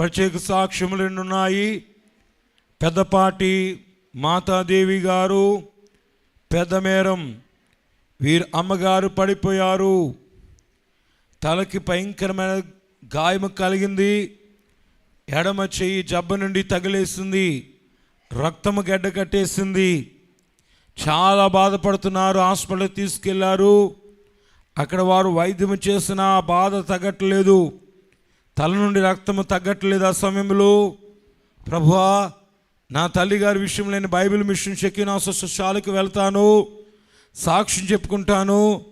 ప్రత్యేక సాక్ష్యములు ఉన్నాయి పెద్దపాటి మాతాదేవి గారు పెద్దమేరం వీరి అమ్మగారు పడిపోయారు. తలకి భయంకరమైన గాయము కలిగింది. ఎడమ చెయ్యి జబ్బ నుండి తగిలేసింది. రక్తము గడ్డ కట్టేసింది. చాలా బాధపడుతున్నారు. హాస్పిటల్కి తీసుకెళ్ళారు. అక్కడ వారు వైద్యం చేసిన బాధ తగ్గట్లేదు. తల నుండి రక్తము తగ్గట్లేదు ఆ సమయంలో. ప్రభువా నా తల్లిగారి విషయంలో నేను బైబిల్ మిషన్ చెక్కిన శాలకు వెళ్తాను. సాక్ష్యం చెప్పుకుంటాను.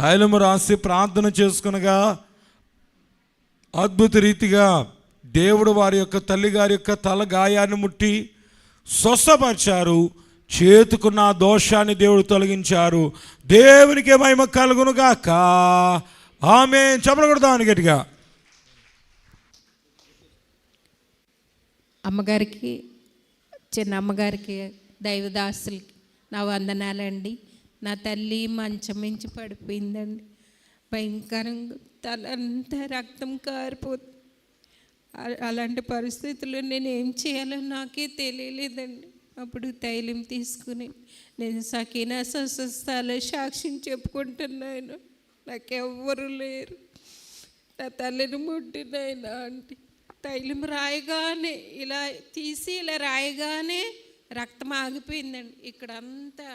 తైలము రాసి ప్రార్థన చేసుకునగా అద్భుత రీతిగా దేవుడు వారి యొక్క తల్లిగారి యొక్క తల గాయాన్ని ముట్టి స్వస్థపరిచారు. చేతుకున్న దోషాన్ని దేవుడు తొలగించారు. దేవునికి మహిమ కలుగునుగాక. ఆమె చెప్పకూడదామని గట్టిగా. అమ్మగారికి చిన్న అమ్మగారికి దైవదాసులకి నా వందనాలండి. నా తల్లి మంచం మించి పడిపోయిందండి. భయంకరంగా తలంతా రక్తం కారిపోతుంది అలాంటి పరిస్థితుల్లో నేను ఏం చేయాలో నాకే తెలియలేదండి. అప్పుడు తైలం తీసుకుని నేను సకీనా స్వస్థాలో సాక్ష్యం చెప్పుకుంటున్నాను నాకెవ్వరు లేరు. నా తల్లిని ముట్టినాయన అంటే తైలం రాయగానే ఇలా తీసి ఇలా రాయగానే రక్తం ఆగిపోయిందండి. ఇక్కడ అంతా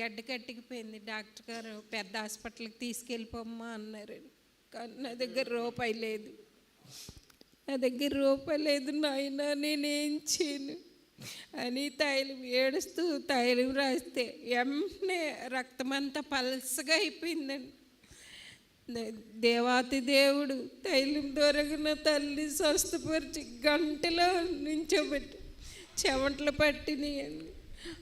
గడ్డ కట్టికిపోయింది డాక్టర్ గారు పెద్ద హాస్పిటల్కి తీసుకెళ్ళిపోమ్మా అన్నారు కానీ నా దగ్గర రూపాయి లేదు. నా దగ్గర రూపాయి లేదు నాయన నేనేం చేయను? అని తైలం ఏడుస్తూ తైలం రాస్తే వెంటనే రక్తం అంతా పలసగా అయిపోయిందండి. దేవాతి దేవుడు తైలం దొరకన తల్లి స్వస్థపరిచి గంటలో నుంచోబెట్టి. చెమటలు పట్టినాయండి.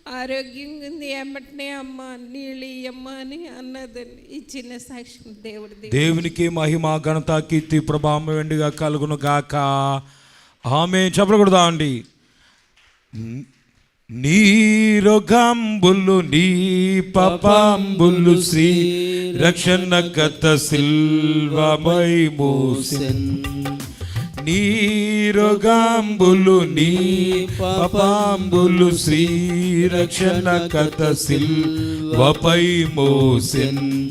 ఆరోగ్యంగా ఉంది. ఎమ్మటనే అమ్మ నీళ్ళు ఇయ్యమ్మ అని అన్నదండి. ఈ చిన్న సాక్ష్యం దేవుడి దేవునికి మహిమ ఘనత కీర్తి ప్రభావం వెండిగా కలుగును గాక ఆమె చెప్పకూడదా అండి? నీరొగంబులు నీ పపాంబులు శ్రీ రక్షణ గత సిల్వమై మోసెన్. నీరొగంబులు నీ పపాంబులు శ్రీ రక్షణ కథ సిల్వపై మోసెన్.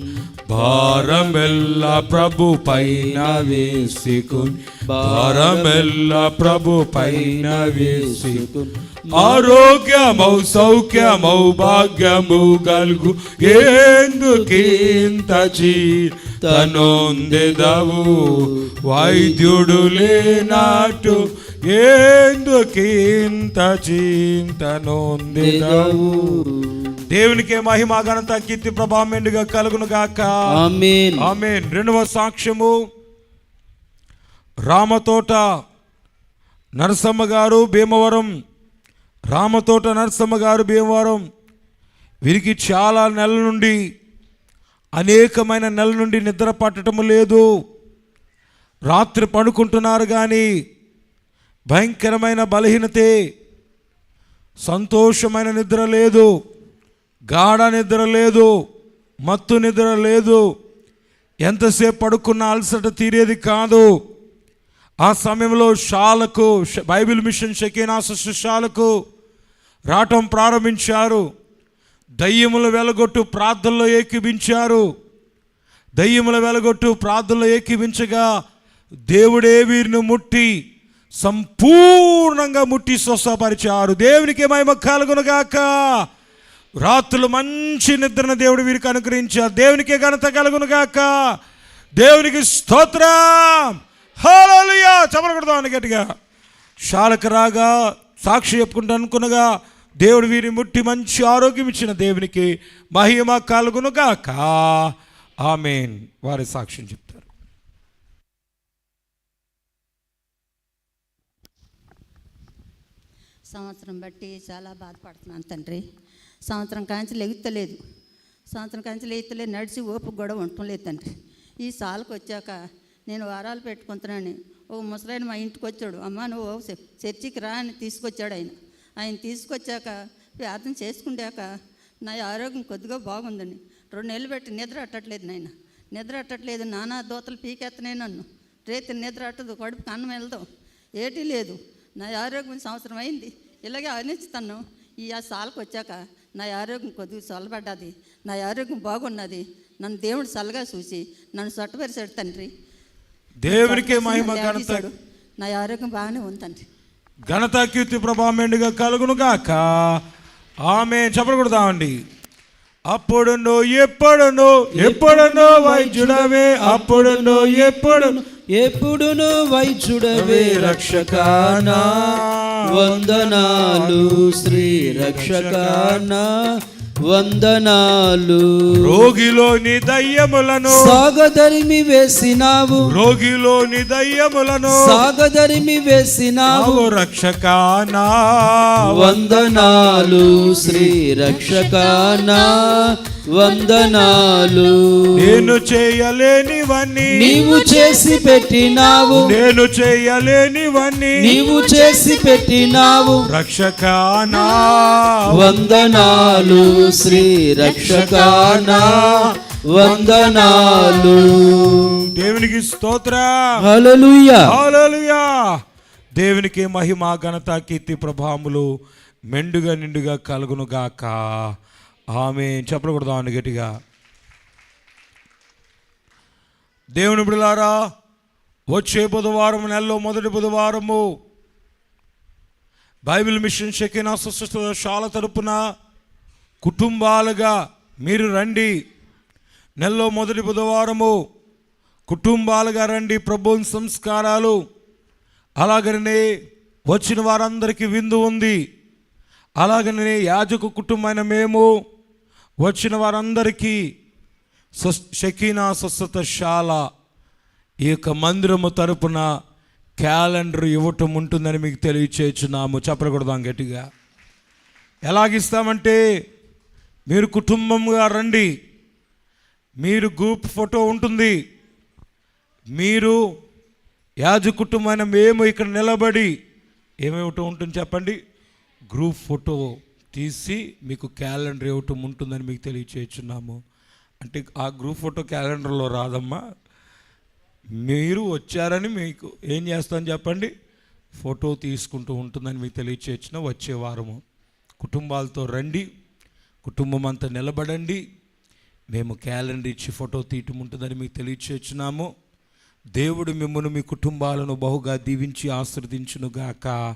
భారమెల్ల ప్రభు పైన వేసుకుని. భారమెల్ల ప్రభు పైన వేసుకుని. ఆరోగ్యమౌ సౌఖ్యమౌ భాగ్యము గల్గు. ఎందుకింత తనొందెదవు వైద్యుడు లేనాటు ఎందుకింత చింతనొందెదవు? దేవునికే మహిమ ఘనత కీర్తి ప్రభావం మెండుగా కలుగును గాక. ఆమేన్. ఆమెన్. రెండవ సాక్ష్యము రామతోట నరసమ్మ గారు భీమవరం. రామతోట నరసమ్మ గారు భీమవరం. వీరికి చాలా నెలల నుండి అనేకమైన నెలల నుండి నిద్ర పట్టడం లేదు. రాత్రి పడుకుంటున్నారు కానీ భయంకరమైన బలహీనతే సంతోషమైన నిద్ర లేదు. గాఢ నిద్ర లేదు మత్తు నిద్ర లేదు. ఎంతసేపు పడుకున్న అలసట తీరేది కాదు. ఆ సమయంలో షాలకు బైబిల్ మిషన్ షకీనా శాలకు రావటం ప్రారంభించారు. దయ్యములు వెలగొట్టు ప్రార్థనలో ఏకీభించారు. దయ్యముల వెలగొట్టు ప్రార్థనలో ఏకీభించగా దేవుడే వీరిని ముట్టి సంపూర్ణంగా ముట్టి స్వస్థపరిచారు. దేవునికి మహిమ కలుగునుగాక రాత్రులు మంచి నిద్రను దేవుడు వీరికి అనుగ్రహించారు. దేవునికి ఘనత కలుగును గాక. దేవునికి స్తోత్రం. హల్లెలూయా! చెప్పకూడదు గట్టిగా. శాలకు రాగా సాక్షి చెప్పుకుంటూ అనుకునగా దేవుడు వీరిని ముట్టి మంచి ఆరోగ్యం ఇచ్చిన దేవునికి మహిమ కలుగునుగాక ఆమెన్. వారి సాక్ష్యం చెప్తారు. సంవత్సరం బట్టి చాలా బాధపడుతున్నాను తండ్రి. సంవత్సరం కాంచి లెగుతలేదు. సంవత్సరం కాంచి లెగుతలేదు నడిచి ఓపు గొడవ ఉండటం లేదు తండ్రి. ఈ సాలకు వచ్చాక నేను వారాలు పెట్టుకుంటున్నాను. ఓ ముసలాయన మా ఇంటికి వచ్చాడు. అమ్మ నువ్వు చ- చర్చికి రా అని తీసుకొచ్చాడు ఆయన. ఆయన తీసుకొచ్చాక ప్రార్థన చేసుకుంటాక నా ఆరోగ్యం కొద్దిగా బాగుందండి. రెండు నెలలు పెట్టి నిద్ర అట్టట్లేదు నాయన. నిద్ర అట్టట్లేదు నానా దోతలు పీకెత్తనే నన్ను. రేతి నిద్ర అట్టదు కడుపు అన్నం వెళ్దాం ఏటీ లేదు. నా ఆరోగ్యం సంవత్సరం అయింది. ఇలాగే అనిస్తాను ఈ ఆ సాలకు వచ్చాక నా ఆరోగ్యం కొద్దిగా చల్లబడ్డది. నా ఆరోగ్యం బాగున్నది. నన్ను దేవుడు చల్లగా చూసి నన్ను సొట్టపరిచాడు తండ్రి. దేవునికే మహిమ ఘనత. నా ఆరోగ్యం బాగానే ఉంది తండ్రి. ఘనత కీర్తి ప్రభావం మెండుగా కలుగును గాక. ఆమె చెప్పకూడదామండి అప్పుడును ఎప్పుడును ఎప్పుడును వైద్యుడవే. అప్పుడును ఎప్పుడును. ఎప్పుడును వైద్యుడవే రక్షకానా. వందనాలు శ్రీ రక్షకానా. వందనాలు. రోగిలోని దయ్యములను సాగదరిమి వేసినావు. రోగిలోని దయ్యములను సాగదరిమి వేసినావు. నావు రక్షకానా. వందనాలు శ్రీ రక్షకానా. వందనాలు. నేను చేయలేనివన్నీ నీవు చేసి పెట్టినావు. నేను చేయలేనివన్నీ నీవు చేసి పెట్టినావు. రక్షకానా. వందనాలు శ్రీ రక్షకానా వందనాలు. దేవునికి స్తోత్ర. దేవునికి మహిమ ఘనత కీర్తి ప్రభావములు మెండుగా నిండుగా కలుగును గాక. ఆమె చెప్పకూడదు అని గట్టిగా. దేవుని బిడలారా వచ్చే బుధవారం నెలలో మొదటి బుధవారము బైబిల్ మిషన్ షెకినా శాల తరపున కుటుంబాలుగా మీరు రండి. నెలలో మొదటి బుధవారము కుటుంబాలుగా రండి ప్రభుని సంస్కారాలు. అలాగనే వచ్చిన వారందరికీ విందు ఉంది. అలాగనే యాజక కుటుంబమైన మేము వచ్చిన వారందరికీ స్వస్ షకీనా స్వస్థత శాల ఈ యొక్క మందిరము తరపున క్యాలెండర్ ఇవ్వటం ఉంటుందని మీకు తెలియచేస్తున్నాము. చెప్పకూడదాం గట్టిగా. ఎలాగిస్తామంటే మీరు కుటుంబంగా రండి. మీరు గ్రూప్ ఫోటో ఉంటుంది. మీరు యాజ కుటుంబమైన మేము ఇక్కడ నిలబడి ఏమేమిటో ఉంటుంది చెప్పండి? గ్రూప్ ఫోటో తీసి మీకు క్యాలెండర్ ఇవ్వటం ఉంటుందని మీకు తెలియచేస్తున్నాము. అంటే ఆ గ్రూప్ ఫోటో క్యాలెండర్లో రాదమ్మా. మీరు వచ్చారని మీకు ఏం చేస్తాను చెప్పండి? ఫోటో తీసుకుంటూ ఉంటుందని మీకు తెలియచేసిన వచ్చే వారము. కుటుంబాలతో రండి. కుటుంబం అంతా నిలబడండి. మేము క్యాలెండర్ ఇచ్చి ఫోటో తీయటం ఉంటుందని మీకు తెలియచేస్తున్నాము. దేవుడు మిమ్మల్ని మీ కుటుంబాలను బహుగా దీవించి ఆశ్రదించునుగాక